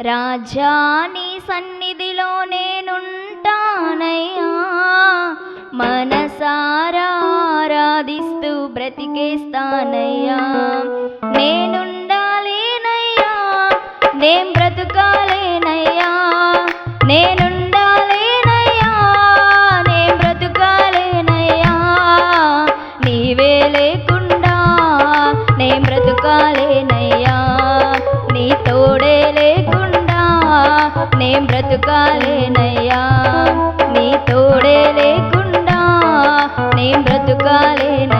రాజాని సన్నిధిలో నేనుంటానయ్యా. మనసారాధిస్తూ బ్రతికేస్తానయ్యా. నేనుండాలేనయ్యా. నేను బ్రతుకాలేనయ్యా నేం బ్రతుకాలేనయ్యా. నీ తోడే లేకుండా నేను బ్రతుకాలేనయ్యా.